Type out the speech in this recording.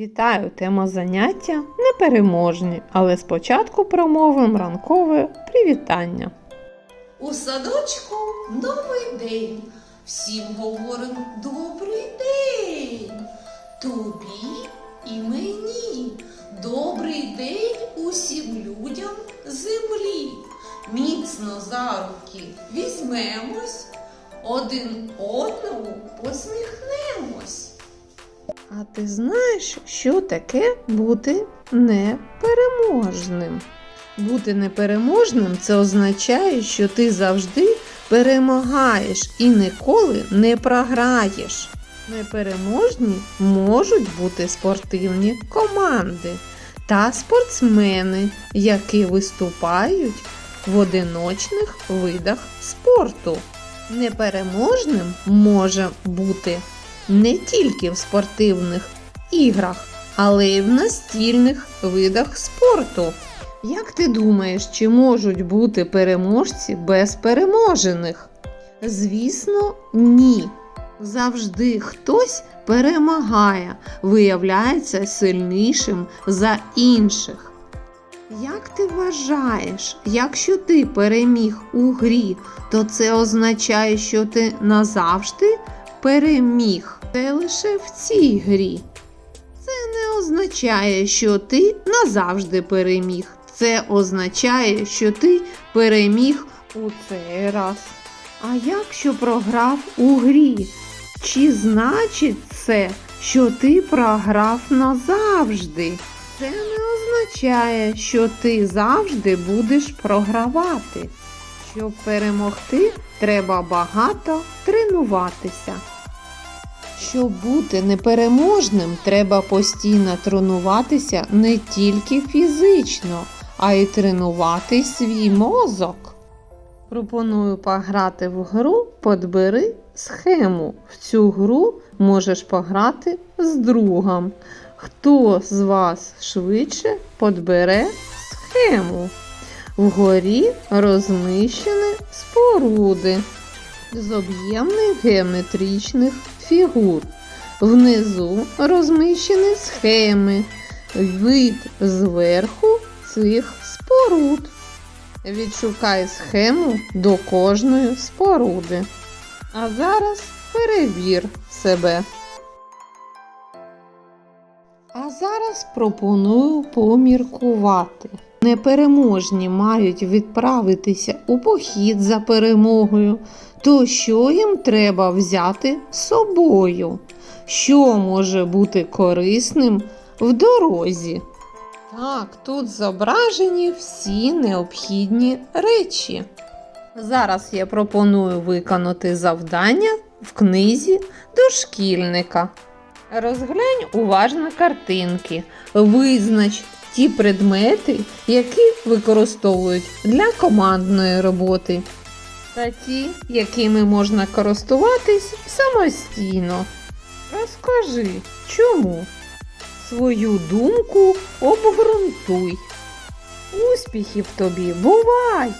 Вітаю! Тема заняття непереможні, але спочатку промовимо ранкове привітання. У садочку новий день. Всім говорим добрий день. Тобі і мені. Добрий день усім людям землі. Міцно за руки візьмемось, один одному посміхнемось. А ти знаєш, що таке бути непереможним? Бути непереможним це означає, що ти завжди перемагаєш і ніколи не програєш. Непереможні можуть бути спортивні команди та спортсмени, які виступають в одиночних видах спорту. Непереможним може бути не тільки в спортивних іграх, але й в настільних видах спорту. Як ти думаєш, чи можуть бути переможці без переможених? Звісно, ні. Завжди хтось перемагає, виявляється сильнішим за інших. Як ти вважаєш, якщо ти переміг у грі, то це означає, що ти назавжди переміг. Це лише в цій грі. Це не означає, що ти назавжди переміг. Це означає, що ти переміг у цей раз. А якщо програв у грі, чи значить це, що ти програв назавжди? Це не означає, що ти завжди будеш програвати. Щоб перемогти, треба багато тренуватися. Щоб бути непереможним, треба постійно тренуватися не тільки фізично, а й тренувати свій мозок. Пропоную пограти в гру Подбери схему. В цю гру можеш пограти з другом. Хто з вас швидше подбере схему? Вгорі розміщені споруди з об'ємних геометричних фігур. Внизу розміщені схеми, вид зверху цих споруд. Відшукай схему до кожної споруди. А зараз перевір себе. А зараз пропоную поміркувати. Непереможні мають відправитися у похід за перемогою, то що їм треба взяти з собою? Що може бути корисним в дорозі? Так, тут зображені всі необхідні речі. Зараз я пропоную виконати завдання в книзі дошкільника. Розглянь уважно картинки, визнач ті предмети, які використовують для командної роботи, та ті, якими можна користуватись самостійно. Розкажи, чому? Свою думку обґрунтуй. Успіхів тобі, бувай!